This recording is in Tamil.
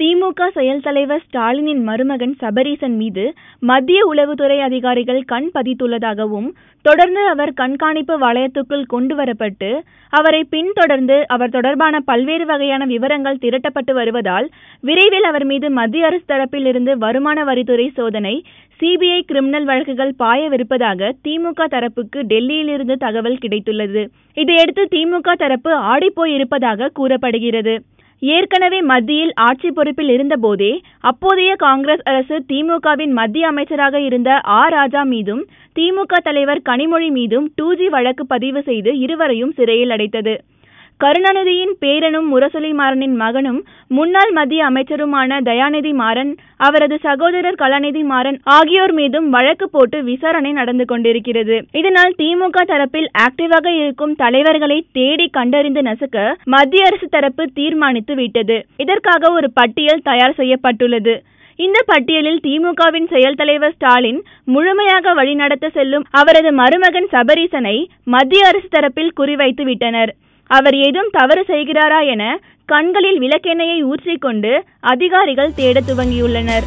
திமுக செயல் தலைவர் ஸ்டாலினின் மருமகன் சபரீசன் மீது மத்திய உளவுத்துறை அதிகாரிகள் கண் பதித்துள்ளதாகவும் தொடர்ந்து அவர் கண்காணிப்பு வளையத்துக்குள் கொண்டு வரப்பட்டு அவரை பின்தொடர்ந்து அவர் தொடர்பான பல்வேறு வகையான விவரங்கள் திரட்டப்பட்டு வருவதால் விரைவில் அவர் மீது மத்திய அரசு தரப்பில் இருந்து வருமான வரித்துறை சோதனை சிபிஐ கிரிமினல் வழக்குகள் பாயவிருப்பதாக திமுக தரப்புக்கு டெல்லியிலிருந்து தகவல் கிடைத்துள்ளது. இதையடுத்து திமுக தரப்பு ஆடிப்போயிருப்பதாக கூறப்படுகிறது. ஏற்கனவே மத்தியில் ஆட்சி பொறுப்பில் இருந்தபோதே அப்போதைய காங்கிரஸ் அரசு திமுகவின் மத்திய அமைச்சராக இருந்த ஆ. ராஜா மீதும் திமுக தலைவர் கனிமொழி மீதும் டூ ஜி வழக்கு பதிவு செய்து இருவரையும் சிறையில் அடைத்தது. கருணாநிதியின் பேரனும் முரசொலி மாறனின் மகனும் முன்னாள் மத்திய அமைச்சருமான தயாநிதி மாறன் அவரது சகோதரர் கலாநிதி மாறன் ஆகியோர் மீதும் வழக்கு போட்டு விசாரணை நடந்து கொண்டிருக்கிறது. இதனால் திமுக தரப்பில் ஆக்டிவாக இருக்கும் தலைவர்களை தேடி கண்டறிந்து நசுக்க மத்திய அரசு தரப்பு தீர்மானித்து விட்டது. இதற்காக ஒரு பட்டியல் தயார் செய்யப்பட்டுள்ளது. இந்த பட்டியலில் திமுகவின் செயல் தலைவர் ஸ்டாலின் முழுமையாக வழிநடத்த செல்லும் அவரது மருமகன் சபரீசனை மத்திய அரசு தரப்பில் குறிவைத்து விட்டனர். அவர் ஏதும் தவறு செய்கிறாரா என கண்களில் விளக்கெண்ணெயை ஊற்றிக்கொண்டு அதிகாரிகள் தேட துவங்கியுள்ளனர்.